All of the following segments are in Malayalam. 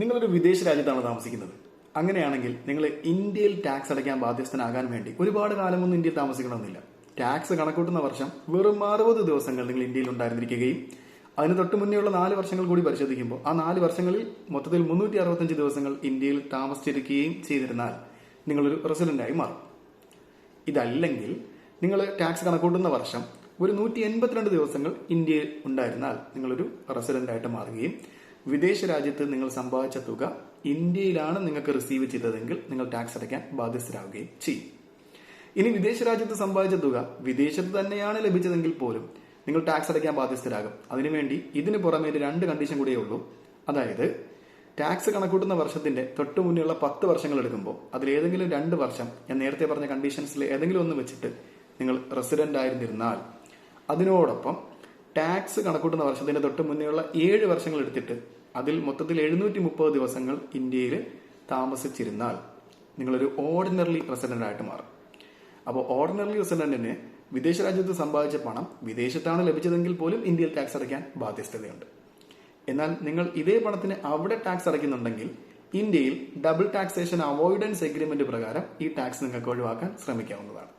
നിങ്ങളൊരു വിദേശ രാജ്യത്താണ് താമസിക്കുന്നത്? അങ്ങനെയാണെങ്കിൽ നിങ്ങൾ ഇന്ത്യയിൽ ടാക്സ് അടയ്ക്കാൻ ബാധ്യസ്ഥനാകാൻ വേണ്ടി ഒരുപാട് കാലമൊന്നും ഇന്ത്യയിൽ താമസിക്കണമെന്നില്ല. ടാക്സ് കണക്കൂട്ടുന്ന വർഷം വെറും അറുപത് ദിവസങ്ങൾ നിങ്ങൾ ഇന്ത്യയിൽ ഉണ്ടായിരുന്നിരിക്കുകയും അതിന് തൊട്ട് മുന്നേയുള്ള നാല് വർഷങ്ങൾ കൂടി പരിശോധിക്കുമ്പോൾ ആ നാല് വർഷങ്ങളിൽ മൊത്തത്തിൽ മുന്നൂറ്റി അറുപത്തഞ്ച് ദിവസങ്ങൾ ഇന്ത്യയിൽ താമസിച്ചിരിക്കുകയും ചെയ്തിരുന്നാൽ നിങ്ങളൊരു റെസിഡന്റായി മാറും. ഇതല്ലെങ്കിൽ നിങ്ങൾ ടാക്സ് കണക്കൂട്ടുന്ന വർഷം ഒരു നൂറ്റി എൺപത്തിരണ്ട് ദിവസങ്ങൾ ഇന്ത്യയിൽ ഉണ്ടായിരുന്നാൽ നിങ്ങളൊരു റെസിഡന്റ് ആയിട്ട് മാറുകയും വിദേശ രാജ്യത്ത് നിങ്ങൾ സമ്പാദിച്ച തുക ഇന്ത്യയിലാണ് നിങ്ങൾക്ക് റിസീവ് ചെയ്തതെങ്കിൽ നിങ്ങൾ ടാക്സ് അടയ്ക്കാൻ ബാധ്യസ്ഥരാകുകയും ചെയ്യും. ഇനി വിദേശ രാജ്യത്ത് സമ്പാദിച്ച തുക വിദേശത്ത് തന്നെയാണ് ലഭിച്ചതെങ്കിൽ പോലും നിങ്ങൾ ടാക്സ് അടയ്ക്കാൻ ബാധ്യസ്ഥരാകും. അതിനുവേണ്ടി ഇതിന് പുറമെ രണ്ട് കണ്ടീഷൻ കൂടിയേ ഉള്ളൂ. അതായത് ടാക്സ് കണക്കൂട്ടുന്ന വർഷത്തിന്റെ തൊട്ട് മുന്നേയുള്ള പത്ത് വർഷങ്ങൾ എടുക്കുമ്പോൾ അതിലേതെങ്കിലും രണ്ട് വർഷം ഞാൻ നേരത്തെ പറഞ്ഞ കണ്ടീഷൻസിൽ ഏതെങ്കിലും ഒന്ന് വെച്ചിട്ട് നിങ്ങൾ റെസിഡന്റ് ആയിരുന്നിരുന്നാൽ അതിനോടൊപ്പം ടാക്സ് കണക്കൂട്ടുന്ന വർഷത്തിന്റെ തൊട്ട് മുന്നേയുള്ള ഏഴ് വർഷങ്ങൾ എടുത്തിട്ട് അതിൽ മൊത്തത്തിൽ എഴുന്നൂറ്റി മുപ്പത് ദിവസങ്ങൾ ഇന്ത്യയിൽ താമസിച്ചിരുന്നാൽ നിങ്ങളൊരു ഓർഡിനറി റെസിഡന്റ് ആയിട്ട് മാറും. അപ്പോൾ ഓർഡിനറി റെസിഡന്റിന് വിദേശ രാജ്യത്ത് സമ്പാദിച്ച പണം വിദേശത്താണ് ലഭിച്ചതെങ്കിൽ പോലും ഇന്ത്യയിൽ ടാക്സ് അടയ്ക്കാൻ ബാധ്യസ്ഥതയുണ്ട്. എന്നാൽ നിങ്ങൾ ഇതേ പണത്തിന് അവിടെ ടാക്സ് അടയ്ക്കുന്നുണ്ടെങ്കിൽ ഇന്ത്യയിൽ ഡബിൾ ടാക്സേഷൻ അവോയ്ഡൻസ് എഗ്രിമെന്റ് പ്രകാരം ഈ ടാക്സ് നിങ്ങൾക്ക് ഒഴിവാക്കാൻ ശ്രമിക്കാവുന്നതാണ്.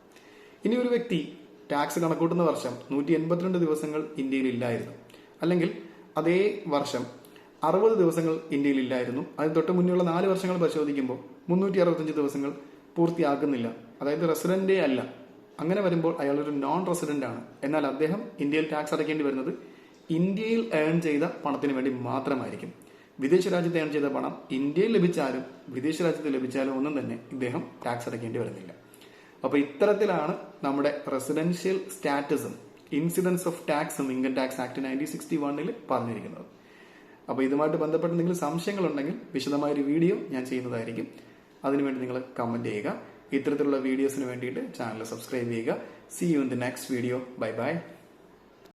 ഇനി ഒരു വ്യക്തി ടാക്സ് കണക്കൂട്ടുന്ന വർഷം നൂറ്റി എൺപത്തിരണ്ട് ദിവസങ്ങൾ ഇന്ത്യയിൽ ഇല്ലായിരുന്നു. അല്ലെങ്കിൽ അതേ വർഷം അറുപത് ദിവസങ്ങൾ ഇന്ത്യയിൽ ഇല്ലായിരുന്നു. അതിന് തൊട്ട് മുന്നേയുള്ള നാല് വർഷങ്ങൾ പരിശോധിക്കുമ്പോൾ മുന്നൂറ്റി അറുപത്തഞ്ച് ദിവസങ്ങൾ പൂർത്തിയാക്കുന്നില്ല. അതായത് റെസിഡന്റേ അല്ല. അങ്ങനെ വരുമ്പോൾ അയാൾ ഒരു നോൺ റെസിഡന്റ് ആണ്. എന്നാൽ അദ്ദേഹം ഇന്ത്യയിൽ ടാക്സ് അടയ്ക്കേണ്ടി വരുന്നത് ഇന്ത്യയിൽ ഏൺ ചെയ്ത പണത്തിന് വേണ്ടി മാത്രമായിരിക്കും. വിദേശ രാജ്യത്ത് ഏൺ ചെയ്ത പണം ഇന്ത്യയിൽ ലഭിച്ചാലും വിദേശ രാജ്യത്ത് ലഭിച്ചാലും ഒന്നും തന്നെ ഇദ്ദേഹം ടാക്സ് അടയ്ക്കേണ്ടി വരുന്നില്ല. അപ്പൊ ഇത്തരത്തിലാണ് നമ്മുടെ റെസിഡൻഷ്യൽ സ്റ്റാറ്റസും ഇൻസിഡൻസ് ഓഫ് ടാക്സും income tax act nineteen sixty വണ്ണിൽ പറഞ്ഞിരിക്കുന്നത്. അപ്പോൾ ഇതുമായിട്ട് ബന്ധപ്പെട്ട് എന്തെങ്കിലും സംശയങ്ങളുണ്ടെങ്കിൽ വിശദമായ ഒരു വീഡിയോ ഞാൻ ചെയ്യുന്നതായിരിക്കും. അതിനുവേണ്ടി നിങ്ങൾ കമന്റ് ചെയ്യുക. ഇത്തരത്തിലുള്ള വീഡിയോസിന് വേണ്ടിയിട്ട് ചാനൽ സബ്സ്ക്രൈബ് ചെയ്യുക. See you in the next video bye bye